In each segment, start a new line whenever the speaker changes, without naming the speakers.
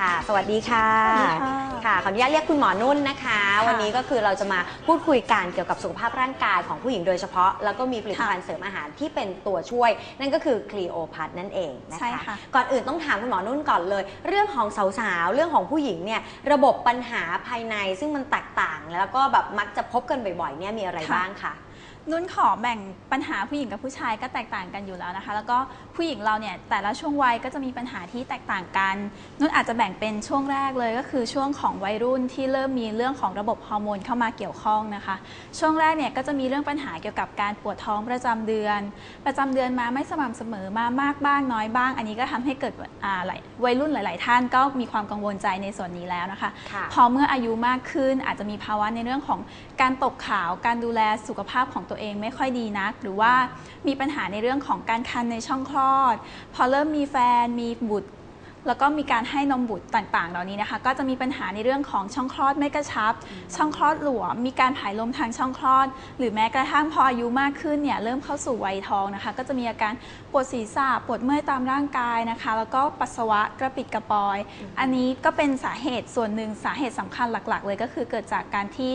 ค่ะสวัสดีค่ะ
สวัสดีค่ะ
ค่ะ ขออนุญาตเรียกคุณหมอนุ่นนะคะ
ค่ะ
วันนี้ก็คือเราจะมาพูดคุยกันเกี่ยวกับสุขภาพร่างกายของผู้หญิงโดยเฉพาะ แล้วก็มีผลิตภัณฑ์เสริมอาหารที่เป็นตัวช่วย นั่นก็คือคลีโอพัทนั่นเองนะ
ใช่
คะ
ค่ะ
ก่อนอื่นต้องถามคุณหมอนุ่นก่อนเลย เรื่องของสาวๆ เรื่องของผู้หญิงเนี่ย ระบบปัญหาภายในซึ่งมันแตกต่าง แล้วก็แบบมักจะพบกันบ่อยๆ เนี่ยมีอะไรบ้างคะ
นุ่นขอแบ่งปัญหาผู้หญิงกับผู้ชายก็แตกต่างกันอยู่แล้วนะคะ แล้วก็ผู้หญิงเราเนี่ยแต่ละช่วงวัยก็จะมีปัญหาที่แตกต่างกัน นุ่นอาจจะแบ่งเป็นช่วงแรกเลยก็คือช่วงของวัยรุ่นที่เริ่มมีเรื่องของระบบฮอร์โมนเข้ามาเกี่ยวข้องนะคะ ช่วงแรกเนี่ยก็จะมีเรื่องปัญหาเกี่ยวกับการปวดท้องประจำเดือน ประจำเดือนมาไม่สม่ำเสมอมามากบ้างน้อยบ้าง อันนี้ก็ทำให้เกิดอ่าหลายวัยรุ่นหลาย ๆ ท่านก็มีความกังวลใจในส่วนนี้แล้วนะคะ
ค่ะ
พอเมื่ออายุมากขึ้นอาจจะมีภาวะในเรื่องของการตกขาวการดูแลสุขภาพของตัวเองไม่ค่อยดีนัก หรือว่ามีปัญหาในเรื่องของการคันในช่องคลอด พอเริ่มมีแฟนมีบุตร แล้วก็มีการให้นมบุตรต่างๆ เหล่านี้นะคะ ก็จะมีปัญหาในเรื่องของช่องคลอดไม่กระชับ ช่องคลอดหลวม มีการผายลมทางช่องคลอด หรือแม้กระทั่งพออายุมากขึ้นเนี่ยเริ่มเข้าสู่วัยทองนะคะ ก็จะมีอาการปวดศีรษะปวดเมื่อยตามร่างกายนะคะ แล้วก็ปัสสาวะกระปิดกระปอย อันนี้ก็เป็นสาเหตุส่วนหนึ่งสาเหตุสำคัญหลักๆ เลยก็คือเกิดจากการที่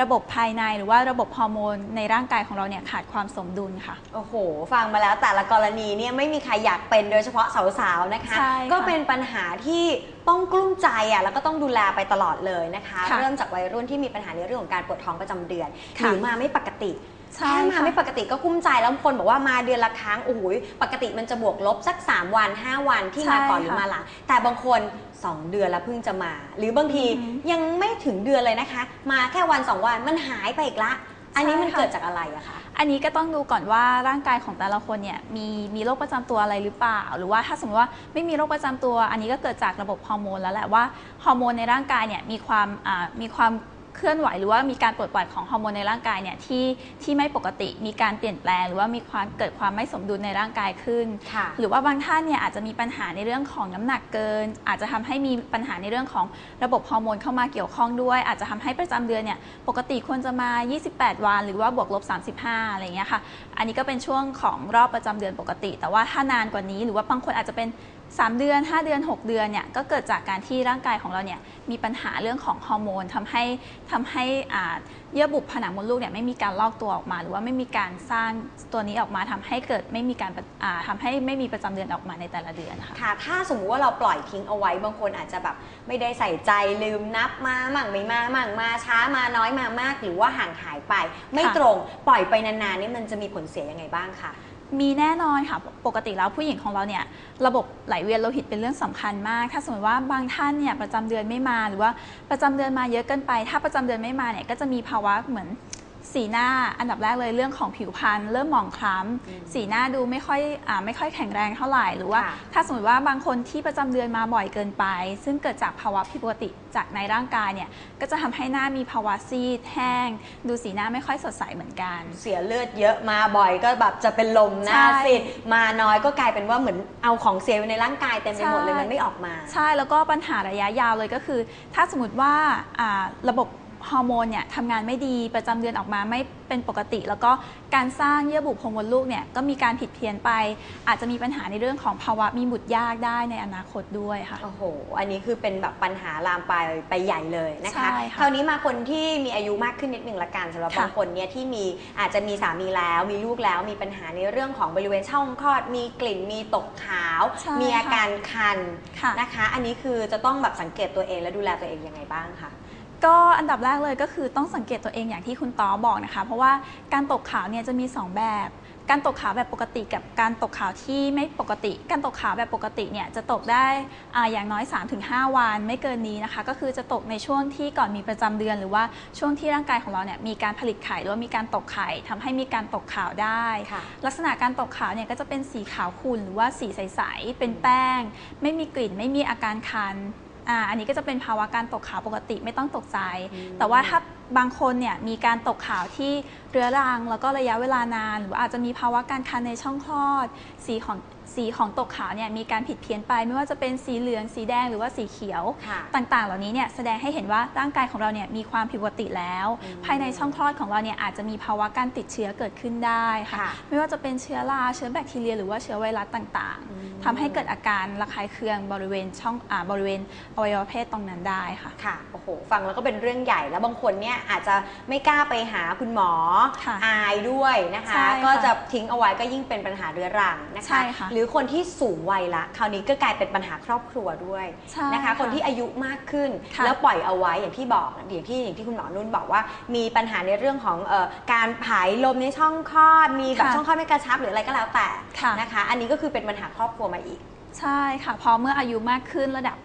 ระบบภายในหรือว่าระบบฮอร์โมนในร่างกายของเราเนี่ยขาดความสมดุลค่ะ
โอ้โห ฟังมาแล้วแต่ละกรณีเนี่ยไม่มีใครอยากเป็นโดยเฉพาะสาวๆนะคะ
ใช่ค่ะ
ก็เป็นปัญหาที่ต้องกลุ้มใจอะแล้วก็ต้องดูแลไปตลอดเลยนะคะ
ค่ะ
เริ่มจากวัยรุ่นที่มีปัญหาในเรื่องของการปวดท้องประจำเดือนห
ค่ะ
รือมาไม่ปกติ
ใช่
แค่มา
ค่ะ
ไม่ปกติก็กุ้มใจแล้วบางคนบอกว่ามาเดือนละครั้งโอ้โหปกติมันจะบวกลบสัก 3 วัน 5 วันที่มาก่อนหรือมาหลังแต่บางคน 2 เดือนแล้วเพิ่งจะมา หรือบางที
อือหือ
ยังไม่ถึงเดือนเลยนะคะ มาแค่วัน 2 วันมันหายไปอีกละ อันนี้มัน
ใช่ค่ะ
เกิดจากอะไรอะคะ
อันนี้ก็ต้องดูก่อนว่าร่างกายของแต่ละคนเนี่ยมีมีโรคประจำตัวอะไรหรือเปล่า หรือว่าถ้าสมมติว่าไม่มีโรคประจำตัว อันนี้ก็เกิดจากระบบฮอร์โมนแล้วแหละว่าฮอร์โมนในร่างกายเนี่ยมีความอ่ามีความ เคลื่อนไหวหรือว่ามีการปลดปล่อยของฮอร์โมนในร่างกายเนี่ยที่ที่ไม่ปกติมีการเปลี่ยนแปลง หรือว่ามีความเกิดความไม่สมดุลในร่างกายขึ้น
ค่ะ
หรือว่าบางท่านเนี่ยอาจจะมีปัญหาในเรื่องของน้ำหนักเกิน อาจจะทำให้มีปัญหาในเรื่องของระบบฮอร์โมนเข้ามาเกี่ยวข้องด้วย อาจจะทำให้ประจำเดือนเนี่ยปกติควรจะมา 28 วัน หรือว่าบวกลบ 35 อะไรอย่างเงี้ยค่ะ อันนี้ก็เป็นช่วงของรอบประจำเดือนปกติ แต่ว่าถ้านานกว่านี้หรือว่าบางคนอาจจะเป็น 3 เดือน 5 เดือน 6 เดือนเนี่ยก็เกิดจากการที่ร่างกายของเราเนี่ยมีปัญหาเรื่องของฮอร์โมนทำให้ทำให้เยื่อบุผนังมดลูกเนี่ยไม่มีการลอกตัวออกมา หรือว่าไม่มีการสร้างตัวนี้ออกมาทำให้เกิดไม่มีการาทำให้ไม่มีประจำเดือนออกมาในแต่ละเดือนค่ะ
ค่ะ ถ้าสมมุติว่าเราปล่อยทิ้งเอาไว้บางคนอาจจะแบบไม่ได้ใส่ใจลืมนับมามั่งไม่มามั่งมาช้ามาน้อยมามาก หรือว่าห่างหายไป ไม่ตรงปล่อยไปนานๆนี่มันจะมีผลเสียยังไงบ้างคะ
มีแน่นอนค่ะปกติแล้วผู้หญิงของเราเนี่ยระบบไหลเวียนโลหิตเป็นเรื่องสำคัญมาก ถ้าสมมติว่าบางท่านเนี่ยประจำเดือนไม่มาหรือว่าประจำเดือนมาเยอะเกินไป ถ้าประจำเดือนไม่มาเนี่ยก็จะมีภาวะเหมือน สีหน้าอันดับแรกเลยเรื่องของผิวพรรณเริ่มหมองคล้ำสีหน้าดูไม่ค่อยอาไม่ค่อยแข็งแรงเท่าไหร่หรือว่า
ค่ะ
ถ้าสมมติว่าบางคนที่ประจำเดือนมาบ่อยเกินไป ซึ่งเกิดจากภาวะผิดปกติจากในร่างกายเนี่ยก็จะทำให้หน้ามีภาวะซีดแห้ง ดูสีหน้าไม่ค่อยสดใสเหมือนกัน
เสียเลือดเยอะมาบ่อยก็แบบจะเป็นลมหน้า
ใช่
ซีดมาน้อยก็กลายเป็นว่าเหมือนเอาของเสียไว้ในร่างกายเต็มไปหมดเลย
ใช่
มันไม่ออกมา
ใช่แล้วก็ปัญหาระยะยาวเลยก็คือ ถ้าสมมติว่าอ่าระบบ ฮอร์โมนเนี่ยทำงานไม่ดีประจำเดือนออกมาไม่เป็นปกติ แล้วก็การสร้างเยื่อบุโพรงมดลูกเนี่ยก็มีการผิดเพี้ยนไป อาจจะมีปัญหาในเรื่องของภาวะมีบุตรยากได้ในอนาคตด้วยค่ะ
โอ้โห อันนี้คือเป็นแบบปัญหาลามปลายไปใหญ่เลยนะคะ
ใช่ค่ะ
คราวนี้มาคนที่มีอายุมากขึ้นนิดนึงละกันสำหรับ
ค่ะ
บางคนเนี่ยที่มีอาจจะมีสามีแล้วมีลูกแล้วมีปัญหาในเรื่องของบริเวณช่องคลอด มีกลิ่นมีตกขาว
ใช่
มีอาการคัน
ค่ะ
นะคะ อันนี้คือจะต้องแบบสังเกตตัวเองและดูแลตัวเองยังไงบ้างคะ
ก็อันดับแรกเลยก็คือต้องสังเกตตัวเองอย่างที่คุณต้อบอกนะคะ เพราะว่าการตกขาวเนี่ยจะมี 2 แบบ การตกขาวแบบปกติกับการตกขาวที่ไม่ปกติ การตกขาวแบบปกติเนี่ยจะตกได้อาอย่างน้อย 3-5 วันไม่เกินนี้นะคะ ก็คือจะตกในช่วงที่ก่อนมีประจำเดือน หรือว่าช่วงที่ร่างกายของเราเนี่ยมีการผลิตไข่หรือว่ามีการตกไข่ทำให้มีการตกขาวได้
ค่ะ
ลักษณะการตกขาวเนี่ยก็จะเป็นสีขาวขุ่นหรือว่าสีใสๆเป็นแป้ง ไม่มีกลิ่นไม่มีอาการคัน อ่าอันนี้ก็จะเป็นภาวะการตกขาวปกติไม่ต้องตกใจ
อืม
แต่ว่าถ้าบางคนเนี่ยมีการตกขาวที่เรื้อรัง แล้วก็ระยะเวลานาน หรือว่าอาจจะมีภาวะการคันในช่องคลอด สีของสีของตกขาวเนี่ยมีการผิดเพี้ยนไป ไม่ว่าจะเป็นสีเหลือง สีแดงหรือว่าสีเขียว
ค่ะ
ต่างๆ เหล่านี้เนี่ยแสดงให้เห็นว่าร่างกายของเราเนี่ยมีความผิดปกติแล้ว
อืม
ภายในช่องคลอดของเราเนี่ยอาจจะมีภาวะการติดเชื้อเกิดขึ้นได้ค่ะ
ค่ะ
ไม่ว่าจะเป็นเชื้อราเชื้อแบคทีเรีย หรือว่าเชื้อไวรัสต่าง
อืม
ทำให้เกิดอาการระคายเคืองบริเวณช่องอาบริเวณอวัยวะเพศตรงนั้นได้ค่ะ
ค่ะโอ้โหฟังแล้วก็เป็นเรื่องใหญ่แล้วบางคนเนี่ยอาจจะไม่กล้าไปหาคุณหมอ
ค่ะ
อายด้วยนะคะ
ใช่ค่ะ
ก็จะทิ้งเอาไว้ก็ยิ่งเป็นปัญหาเรื้อรังนะ
ใช่
คะ
ค่ะ
หรือคนที่สูงวัยละ คราวนี้ก็กลายเป็นปัญหาครอบครัวด้วย
ใช่
นะคะ
ค่ะ
คนที่อายุมากขึ้น
ค่ะ
แล้วปล่อยเอาไว้อย่างที่บอกอย่างที่อย่างที่คุณหมอนุ่นบอกว่า มีปัญหาในเรื่องของเออการผายลมในช่องคลอดมีแบบ
ค่ะ
ช่องคลอดไม่กระชับหรืออะไรก็แล้วแต่
ค่ะ
นะคะ อันนี้ก็คือเป็นปัญหาครอบครัวมาอีก
ใช่ค่ะ พอเมื่ออายุมากขึ้นระดับ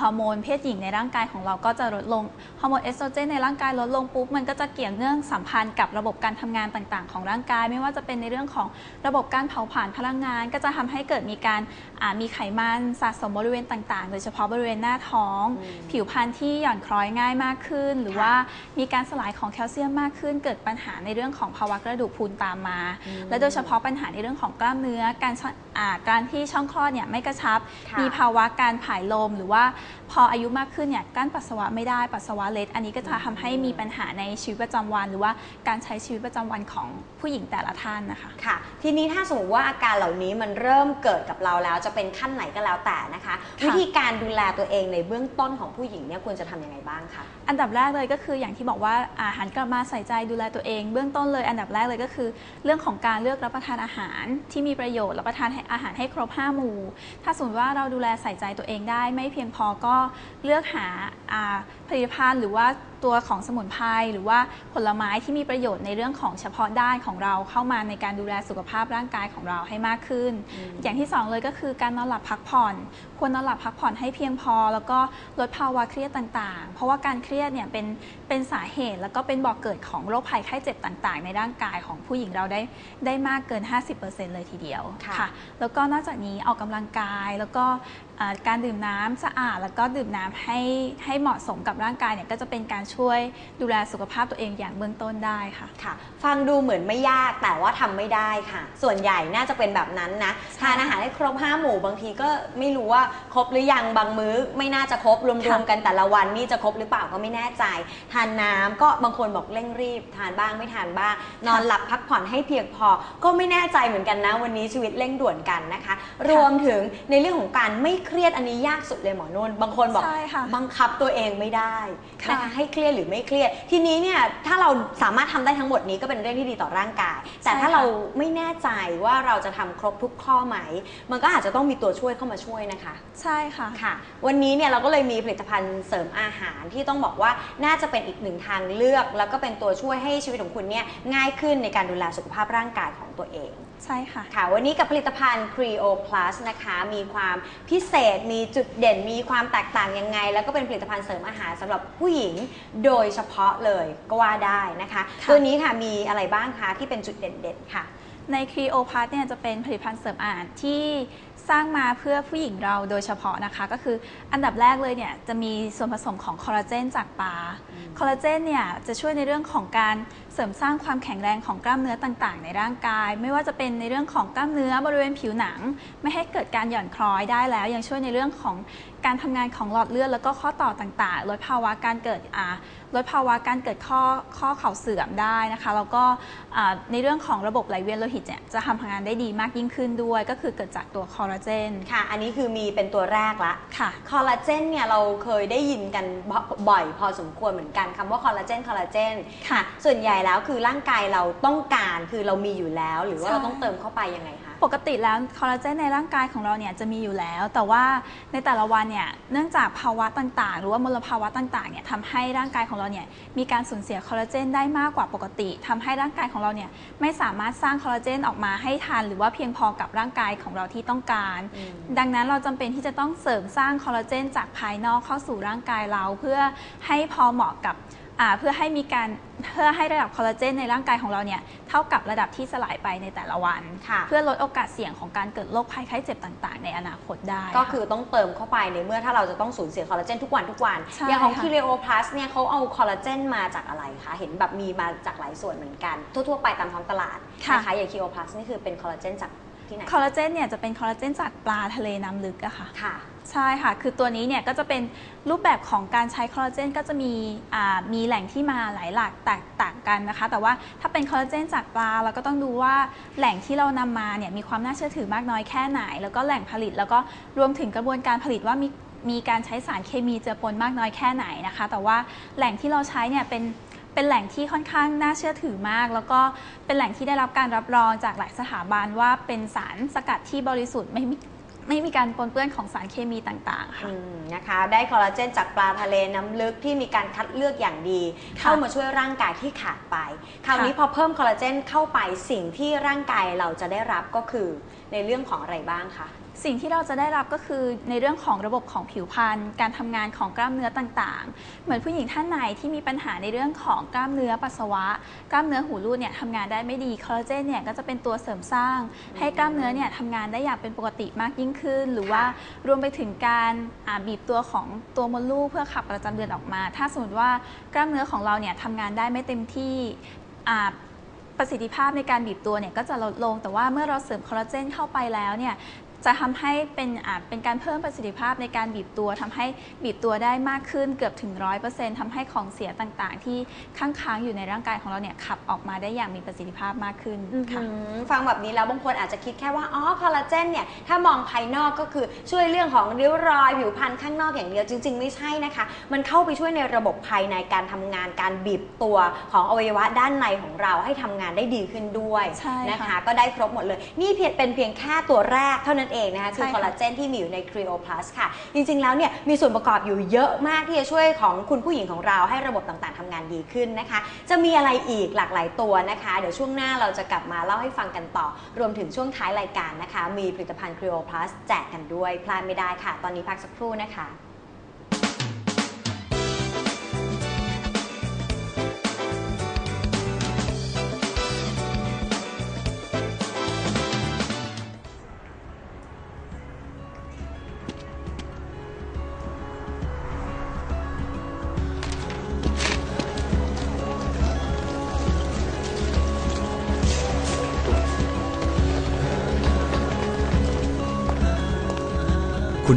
ฮอร์โมนเพศหญิงในร่างกายของเราก็จะลดลง ฮอร์โมนเอสโตรเจนในร่างกายลดลงปุ๊บ มันก็จะเกี่ยวเนื่องสัมพันธ์กับระบบการทำงานต่างๆ ของร่างกาย ไม่ว่าจะเป็นในเรื่องของระบบการเผาผลาญพลังงาน ก็จะทำให้เกิดมีการอ่ามีไขมันสะสมบริเวณต่างๆ โดยเฉพาะบริเวณหน้าท้อง
อืม
ผิวพรรณที่หย่อนคล้อยง่ายมากขึ้น หรือ
ค่ะ
ว่ามีการสลายของแคลเซียมมากขึ้น เกิดปัญหาในเรื่องของภาวะกระดูกพรุนตามมา
อืม
และโดยเฉพาะปัญหาในเรื่องของกล้ามเนื้อ การช่องอ่าการที่ช่องคลอดเนี่ยไม่กระชับ
ค่ะ
มีภาวะการผายลมหรือว่าพออายุมากขึ้นเนี่ยกั้นปัสสาวะไม่ได้ปัสสาวะเล็ด อันนี้ก็จะทำให้มีปัญหาในชีวิตประจำวัน หรือว่าการใช้ชีวิตประจำวันของผู้หญิงแต่ละท่านนะคะ
ค่ะ ทีนี้ถ้าสมมติว่าอาการเหล่านี้มันเริ่มเกิดกับเราแล้วจะเป็นขั้นไหนก็แล้วแต่นะคะ
ค่ะ
วิธีการดูแลตัวเองในเบื้องต้นของผู้หญิงเนี่ยควรจะทำยังไงบ้างคะ
อันดับแรกเลยก็คืออย่างที่บอกว่าอาหารกลับมาใส่ใจดูแลตัวเอง เบื้องต้นเลย อันดับแรกเลยก็คือ เรื่องของการเลือกรับประทานอาหารที่มีประโยชน์รับประทานอาหารให้ครบ5หมู่ ถ้าสมมติว่าเราดูแลใส่ใจตัวเองได้ไม่เพียงพพอก็เลือกหาผลิตภัณฑ์หรือว่า ตัวของสมุนไพรหรือว่าผลไม้ที่มีประโยชน์ในเรื่องของเฉพาะด้านของเราเข้ามาในการดูแลสุขภาพร่างกายของเราให้มากขึ้น
อืม
อย่างที่สองเลยก็คือการนอนหลับพักผ่อน ควรนอนหลับพักผ่อนให้เพียงพอ แล้วก็ลดภาวะเครียดต่างๆ เพราะว่าการเครียดเนี่ยเป็นเป็นสาเหตุ แล้วก็เป็นบ่อกเกิดของโรคภัยไข้เจ็บต่างๆ ในร่างกายของผู้หญิงเราได้ได้มากเกิน 50%เลยทีเดียว
ค่ะ
แล้วก็นอกจากนี้ออกกำลังกายแล้วก็อ่าการดื่มน้ำสะอาด แล้วก็ดื่มน้ำให้ให้เหมาะสมกับร่างกายเนี่ยก็จะเป็นการช่วยดูแลสุขภาพตัวเองอย่างเบื้องต้นได้ค่ะ
ค่ะ ฟังดูเหมือนไม่ยากแต่ว่าทำไม่ได้ค่ะ ส่วนใหญ่น่าจะเป็นแบบนั้นนะ
ใช่
ทานอาหารให้ครบห้าหมู่บางทีก็ไม่รู้ว่าครบหรือยังบางมื้อไม่น่าจะครบรวม
ค่ะ
ๆกันแต่ละวันนี่จะครบหรือเปล่าก็ไม่แน่ใจ ทานน้ำก็บางคนบอกเร่งรีบ ทานบ้างไม่ทานบ้าง นอนหลับพักผ่อนให้เพียงพอ ก็ไม่แน่ใจเหมือนกันนะ วันนี้ชีวิตเร่งด่วนกันนะคะ รวมถึงในเรื่องของการไม่เครียดอันนี้ยากสุดเลยหมอนุ่นบางคนบอก
ใช่ค่ะ
บังคับตัวเองไม่ได้
ค่ะ
นะคะให้เครียดหรือไม่เครียด ทีนี้เนี่ยถ้าเราสามารถทำได้ทั้งหมดนี้ก็เป็นเรื่องที่ดีต่อร่างกาย แต่ถ้า
ใช่ค่ะ
เราไม่แน่ใจว่าเราจะทำครบทุกข้อไหม มันก็อาจจะต้องมีตัวช่วยเข้ามาช่วยนะคะ
ใช่ค่ะ
ค่ะวันนี้เนี่ยเราก็เลยมีผลิตภัณฑ์เสริมอาหารที่ต้องบอกว่าน่าจะเป็นอีกหนึ่งทางเลือก แล้วก็เป็นตัวช่วยให้ชีวิตของคุณเนี่ยง่ายขึ้นในการดูแลสุขภาพร่างกายของตัวเอง
ใช่ค่ะ
ค่ะ วันนี้กับผลิตภัณฑ์ Creo Plus นะคะ มีความพิเศษ มีจุดเด่น มีความแตกต่างยังไง แล้วก็เป็นผลิตภัณฑ์เสริมอาหารสำหรับผู้หญิงโดยเฉพาะเลยก็ว่าได้นะคะ
ค่ะ
ตัวนี้ค่ะมีอะไรบ้างคะที่เป็นจุดเด่นๆค่ะ
ในครีโอพาร์ทเนี่ยจะเป็นผลิตภัณฑ์เสริมอาหารที่ สร้างมาเพื่อผู้หญิงเราโดยเฉพาะนะคะ ก็คืออันดับแรกเลยเนี่ยจะมีส่วนผสมของคอลลาเจนจากปลาคอลลาเจนเนี่ยจะช่วยในเรื่องของการเสริมสร้างความแข็งแรงของกล้ามเนื้อต่างๆ ในร่างกาย ไม่ว่าจะเป็นในเรื่องของกล้ามเนื้อบริเวณผิวหนัง ไม่ให้เกิดการหย่อนคล้อยได้แล้ว ยังช่วยในเรื่องของการทำงานของหลอดเลือดแล้วก็ข้อต่อต่างๆ ลดภาวะการเกิดอ่าลดภาวะการเกิดข้อข้อเข่าเสื่อมได้นะคะแล้วก็อ่าในเรื่องของระบบไหลเวียนโลหิตเนี่ยจะทำงานได้ดีมากยิ่งขึ้นด้วย ก็คือเกิดจากตัวคอลลาเจน
ค่ะ อันนี้คือมีเป็นตัวแรกละ
ค่ะ
คอลลาเจนเนี่ยเราเคยได้ยินกันบ่อยพอสมควรเหมือนกันคำว่าคอลลาเจนคอลลาเจน
ค่ะ
ส่วนใหญ่แล้วคือร่างกายเราต้องการคือเรามีอยู่แล้ว หรือว่า
ใช่
เราต้องเติมเข้าไปยังไงคะ
ปกติแล้วคอลลาเจนในร่างกายของเราเนี่ยจะมีอยู่แล้ว แต่ว่าในแต่ละวันเนี่ยเนื่องจากภาวะต่างๆ หรือว่ามลภาวะต่างๆเนี่ยทำให้ร่างกายของเราเนี่ยมีการสูญเสียคอลลาเจนได้มากกว่าปกติทำให้ร่างกายของเราเนี่ยไม่สามารถสร้างคอลลาเจนออกมาให้ทานหรือว่าเพียงพอกับร่างกายของเราที่ต้องการ
อืม
ดังนั้นเราจำเป็นที่จะต้องเสริมสร้างคอลลาเจนจากภายนอกเข้าสู่ร่างกายเราเพื่อให้พอเหมาะกับอ่า เพื่อให้มีการเพื่อให้ระดับคอลลาเจนในร่างกายของเราเนี่ยเท่ากับระดับที่สลายไปในแต่ละวัน
ค่ะ
เพื่อลดโอกาสเสี่ยงของการเกิดโรคภัยไข้เจ็บต่างๆ ในอนาคตได้
ก็คือต้องเติมเข้าไปในเมื่อถ้าเราจะต้องสูญเสียคอลลาเจนทุกวันทุกวัน
ใช่
อย่างของ
ค่ะ
k ิ r e o Plus เนี่ยเขาเอาคอลลาเจนมาจากอะไรคะ เห็นแบบมีมาจากหลายส่วนเหมือนกัน ทั่วๆไปตามท้องตลาด
ค่ะ
นะคะอย่าง k ิ r e o Plus นี่คือเป็นคอลลาเจนจาก ที่ไหน
คอลลาเจนเนี่ยจะเป็นคอลลาเจนจากปลาทะเลน้ำลึกอะค่ะ
ค่ะ
ใช่ค่ะ คือตัวนี้เนี่ยก็จะเป็นรูปแบบของการใช้คอลลาเจนก็จะมีอ่ามีแหล่งที่มาหลายหลักแตกต่างกันนะคะ แต่ว่าถ้าเป็นคอลลาเจนจากปลาเราก็ต้องดูว่าแหล่งที่เรานำมาเนี่ยมีความน่าเชื่อถือมากน้อยแค่ไหน แล้วก็แหล่งผลิตแล้วก็รวมถึงกระบวนการผลิตว่ามีมีการใช้สารเคมีเจือปนมากน้อยแค่ไหนนะคะ แต่ว่าแหล่งที่เราใช้เนี่ยเป็น เป็นแหล่งที่ค่อนข้างน่าเชื่อถือมาก แล้วก็เป็นแหล่งที่ได้รับการรับรองจากหลายสถาบันว่าเป็นสารสกัดที่บริสุทธิ์ไม่มีไม่มีการปนเปื้อนของสารเคมีต่างๆค่ะ
อืมนะคะ ได้คอลลาเจนจากปลาทะเลน้ำลึกที่มีการคัดเลือกอย่างดี เข้ามาช่วยร่างกายที่ขาดไป คราวนี้พอเพิ่มคอลลาเจนเข้าไปสิ่งที่ร่างกายเราจะได้รับก็คือในเรื่องของอะไรบ้างคะ
สิ่งที่เราจะได้รับก็คือในเรื่องของระบบของผิวพรรณการทำงานของกล้ามเนื้อต่างๆ เหมือนผู้หญิงท่านไหนที่มีปัญหาในเรื่องของกล้ามเนื้อปัสสาวะ กล้ามเนื้อหูรูดเนี่ยทำงานได้ไม่ดีคอลลาเจนเนี่ยก็จะเป็นตัวเสริมสร้าง ให้กล้ามเนื้อเนี่ยทำงานได้อย่างเป็นปกติมากยิ่งขึ้น หรือว่ารวมไปถึงการบีบตัวของตัวมดลูกเพื่อขับประจำเดือนออกมา ถ้าสมมติว่ากล้ามเนื้อของเราเนี่ยทำงานได้ไม่เต็มที่ประสิทธิภาพในการบีบตัวเนี่ยก็จะลดลง แต่ว่าเมื่อเราเสริมคอลลาเจนเข้าไปแล้วเนี่ย จะทำให้เป็นอ่าเป็นการเพิ่มประสิทธิภาพในการบีบตัวทำให้บีบตัวได้มากขึ้นเกือบถึง 100%ทำให้ของเสียต่างๆ ที่ค้างค้างๆอยู่ในร่างกายของเราเนี่ยขับออกมาได้อย่างมีประสิทธิภาพมากขึ้นค่ะ
อืมฟังแบบนี้แล้วบางคนอาจจะคิดแค่ว่าอ๋อคอลลาเจนเนี่ยถ้ามองภายนอกก็คือช่วยเรื่องของริ้วรอยผิวพรรณข้างนอกอย่างเดียวจริง ๆ ไม่ใช่นะคะ มันเข้าไปช่วยในระบบภายในการทำงานการบีบตัวของอวัยวะด้านในของเราให้ทำงานได้ดีขึ้นด้วย
ใช่ค่ะ
นะคะ ก็ได้ครบหมดเลย นี่เพียงเป็นเพียงแค่ตัวแรกเท่านั้นเองนะคะคือ
ใช่
คอล
ค่ะ
ลาเจนที่มีอยู่ใน Creo Plus ค่ะ จริงๆแล้วเนี่ยมีส่วนประกอบอยู่เยอะมากที่จะช่วยของคุณผู้หญิงของเราให้ระบบต่างๆทำงานดีขึ้นนะคะ จะมีอะไรอีกหลากหลายตัวนะคะ เดี๋ยวช่วงหน้าเราจะกลับมาเล่าให้ฟังกันต่อ รวมถึงช่วงท้ายรายการนะคะ มีผลิตภัณฑ์ Creo Plus แจกกันด้วยพลาดไม่ได้ค่ะ ตอนนี้พักสักครู่นะคะ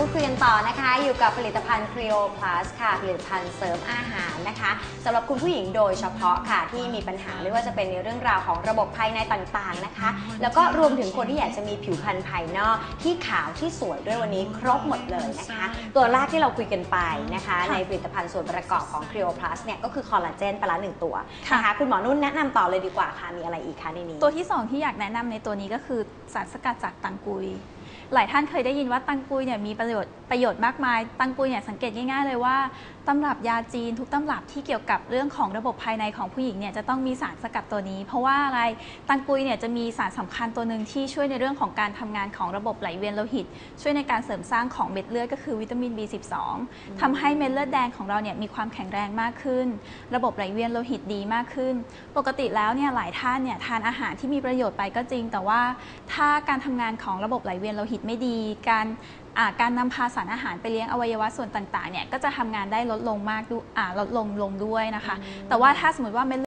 พูดคุยกันต่อนะคะ อยู่กับผลิตภัณฑ์ Creo Plus ค่ะผลิตภัณฑ์เสริมอาหารนะคะสำหรับคุณผู้หญิงโดยเฉพาะค่ะที่มีปัญหาไม่ว่าจะเป็นในเรื่องราวของระบบภายในต่างๆนะคะ แล้วก็รวมถึงคนที่อยากจะมีผิวพรรณภายนอกที่ขาวที่สวยด้วยวันนี้ครบหมดเลยนะคะ ตัวแรกที่เราคุยกันไปนะคะ
ค่ะ
ในผลิตภัณฑ์ส่วนประกอบของ Creo Plus เนี่ยก็คือคอลลาเจนไปละหนึ่งตัว
ค่ะ
นะคะคุณหมอนุ่นแนะนำต่อเลยดีกว่าค่ะมีอะไรอีกคะในนี้
ตัวที่ 2 ที่อยากแนะนำในตัวนี้ก็คือสารสกัดจากตังกุย หลายท่านเคยได้ยินว่าตังกุยเนี่ยมีประโยชน์ ประโยชน์มากมาย ตังกุยเนี่ยสังเกตง่ายๆเลยว่าตำรับยาจีนทุกตำรับที่เกี่ยวกับเรื่องของระบบภายในของผู้หญิงเนี่ยจะต้องมีสารสกัดตัวนี้ เพราะว่าอะไรตังกุยเนี่ยจะมีสารสำคัญตัวหนึ่งที่ช่วยในเรื่องของการทำงานของระบบไหลเวียนโลหิต ช่วยในการเสริมสร้างของเม็ดเลือดก็คือวิตามิน B12 ทำให้เม็ดเลือดแดงของเราเนี่ยมีความแข็งแรงมากขึ้น ระบบไหลเวียนโลหิตดีมากขึ้น ปกติแล้วเนี่ยหลายท่านเนี่ยทานอาหารที่มีประโยชน์ไปก็จริง แต่ว่าถ้าการทำงานของระบบไหลเวียนโลหิตไม่ดี การ การนำพาสารอาหารไปเลี้ยงอวัยวะส่วนต่างๆเนี่ยก็จะทำงานได้ลดลงมากดูอ่าลดลงลงด้วยนะคะ แต่ว่าถ้าสมมติว่าเม็ด